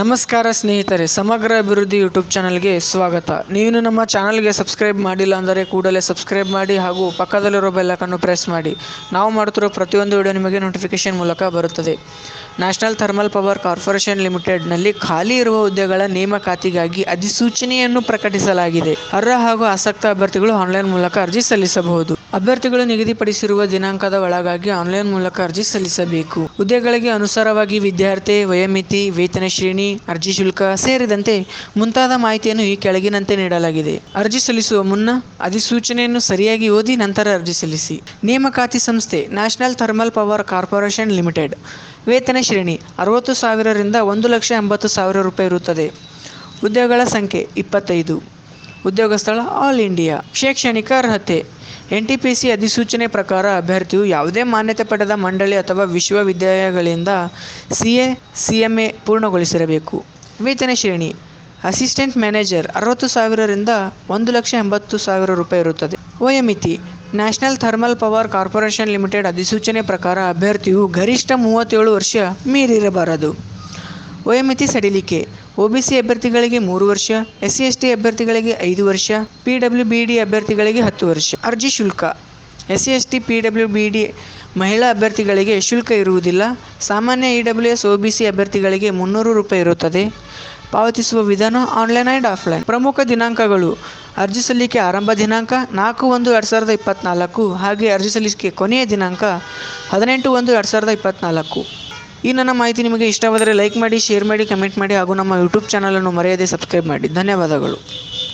ನಮಸ್ಕಾರ ಸ್ನೇಹಿತರೆ, ಸಮಗ್ರ ಅಭಿವೃದ್ಧಿ ಯೂಟ್ಯೂಬ್ ಚಾನಲ್ಗೆ ಸ್ವಾಗತ. ನೀವು ನಮ್ಮ ಚಾನಲ್ಗೆ ಸಬ್ಸ್ಕ್ರೈಬ್ ಮಾಡಿಲ್ಲ ಅಂದರೆ ಕೂಡಲೇ ಸಬ್ಸ್ಕ್ರೈಬ್ ಮಾಡಿ ಹಾಗೂ ಪಕ್ಕದಲ್ಲಿರೋ ಬೆಲ್ಲಕನ್ನು ಪ್ರೆಸ್ ಮಾಡಿ. ನಾವು ಮಾಡುತ್ತಿರೋ ಪ್ರತಿಯೊಂದು ವಿಡಿಯೋ ನಿಮಗೆ ನೋಟಿಫಿಕೇಶನ್ ಮೂಲಕ ಬರುತ್ತದೆ. ನ್ಯಾಷನಲ್ ಥರ್ಮಲ್ ಪವರ್ ಕಾರ್ಪೊರೇಷನ್ ಲಿಮಿಟೆಡ್ನಲ್ಲಿ ಖಾಲಿ ಇರುವ ಹುದ್ದೆಗಳ ನೇಮಕಾತಿಗಾಗಿ ಅಧಿಸೂಚನೆಯನ್ನು ಪ್ರಕಟಿಸಲಾಗಿದೆ. ಅರ್ಹ ಹಾಗೂ ಆಸಕ್ತ ಅಭ್ಯರ್ಥಿಗಳು ಆನ್ಲೈನ್ ಮೂಲಕ ಅರ್ಜಿ ಸಲ್ಲಿಸಬಹುದು. ಅಭ್ಯರ್ಥಿಗಳು ನಿಗದಿಪಡಿಸಿರುವ ದಿನಾಂಕದ ಒಳಗಾಗಿ ಆನ್ಲೈನ್ ಮೂಲಕ ಅರ್ಜಿ ಸಲ್ಲಿಸಬೇಕು. ಹುದ್ದೆಗಳಿಗೆ ಅನುಸಾರವಾಗಿ ವಿದ್ಯಾರ್ಥಿ, ವಯೋಮಿತಿ, ವೇತನ ಶ್ರೇಣಿ, ಅರ್ಜಿ ಶುಲ್ಕ ಸೇರಿದಂತೆ ಮುಂತಾದ ಮಾಹಿತಿಯನ್ನು ಈ ಕೆಳಗಿನಂತೆ ನೀಡಲಾಗಿದೆ. ಅರ್ಜಿ ಸಲ್ಲಿಸುವ ಮುನ್ನ ಅಧಿಸೂಚನೆಯನ್ನು ಸರಿಯಾಗಿ ಓದಿ ನಂತರ ಅರ್ಜಿ ಸಲ್ಲಿಸಿ. ನೇಮಕಾತಿ ಸಂಸ್ಥೆ National Thermal Power Corporation Limited. ವೇತನ ಶ್ರೇಣಿ ಅರವತ್ತು ಸಾವಿರರಿಂದ ಒಂದು ಲಕ್ಷ ಎಂಬತ್ತು ಸಾವಿರ ರೂಪಾಯಿ ಇರುತ್ತದೆ. ಉದ್ಯೋಗಗಳ ಸಂಖ್ಯೆ ಇಪ್ಪತ್ತೈದು. ಉದ್ಯೋಗ ಸ್ಥಳ ಆಲ್ ಇಂಡಿಯಾ. ಶೈಕ್ಷಣಿಕ ಅರ್ಹತೆ ಎನ್ ಟಿ ಪಿ ಸಿ ಅಧಿಸೂಚನೆ ಪ್ರಕಾರ ಅಭ್ಯರ್ಥಿಯು ಯಾವುದೇ ಮಾನ್ಯತೆ ಪಡೆದ ಮಂಡಳಿ ಅಥವಾ ವಿಶ್ವವಿದ್ಯಾಲಯಗಳಿಂದ C A C M A ಪೂರ್ಣಗೊಳಿಸಿರಬೇಕು. ವೇತನ ಶ್ರೇಣಿ, ಅಸಿಸ್ಟೆಂಟ್ ಮ್ಯಾನೇಜರ್ ಅರವತ್ತು ಸಾವಿರರಿಂದ ಒಂದು ಲಕ್ಷ ಎಂಬತ್ತು ಸಾವಿರ ರೂಪಾಯಿ ಇರುತ್ತದೆ. ವಯಮಿತಿ, National Thermal Power Corporation Limited ಅಧಿಸೂಚನೆ ಪ್ರಕಾರ ಅಭ್ಯರ್ಥಿಯು ಗರಿಷ್ಠ ಮೂವತ್ತೇಳು ವರ್ಷ ಮೀರಿರಬಾರದು. ವಯೋಮಿತಿ ಸಡಿಲಿಕೆ. ಒಬಿಸಿ ಅಭ್ಯರ್ಥಿಗಳಿಗೆ ಮೂರು ವರ್ಷ ಎಸ್ಸಿ ಎಸ್ಟಿ ಅಭ್ಯರ್ಥಿಗಳಿಗೆ ಐದು ವರ್ಷ ಪಿಡಬ್ಲ್ಯೂ ಬಿ ಡಿ ಅಭ್ಯರ್ಥಿಗಳಿಗೆ ಹತ್ತು ವರ್ಷ. ಅರ್ಜಿ ಶುಲ್ಕ. SC ST PW B D ಮಹಿಳಾ ಅಭ್ಯರ್ಥಿಗಳಿಗೆ ಶುಲ್ಕ ಇರುವುದಿಲ್ಲ. ಸಾಮಾನ್ಯ ಇ ಡಬ್ಲ್ಯೂ ಎಸ್ ಸಿ ಅಭ್ಯರ್ಥಿಗಳಿಗೆ ಮುನ್ನೂರು ರೂಪಾಯಿ ಇರುತ್ತದೆ. ಪಾವತಿಸುವ ವಿಧಾನ ಆನ್ಲೈನ್ ಆ್ಯಂಡ್ ಆಫ್ಲೈನ್. ಪ್ರಮುಖ ದಿನಾಂಕಗಳು. ಅರ್ಜಿ ಸಲ್ಲಿಕೆ ಆರಂಭ ದಿನಾಂಕ ನಾಲ್ಕು ಒಂದು ಎರಡು ಸಾವಿರದ ಇಪ್ಪತ್ತ್ನಾಲ್ಕು ಹಾಗೆ ಅರ್ಜಿ ಸಲ್ಲಿಕೆ ಕೊನೆಯ ದಿನಾಂಕ ಹದಿನೆಂಟು ಒಂದು ಎರಡು ಸಾವಿರದ ಇಪ್ಪತ್ತ್ನಾಲ್ಕು ಈ ನನ್ನ ಮಾಹಿತಿ ನಿಮಗೆ ಇಷ್ಟವಾದರೆ ಲೈಕ್ ಮಾಡಿ, ಶೇರ್ ಮಾಡಿ, ಕಮೆಂಟ್ ಮಾಡಿ ಹಾಗೂ ನಮ್ಮ ಯೂಟ್ಯೂಬ್ ಚಾನಲನ್ನು ಮರೆಯದೆ ಸಬ್ಸ್ಕ್ರೈಬ್ ಮಾಡಿ. ಧನ್ಯವಾದಗಳು.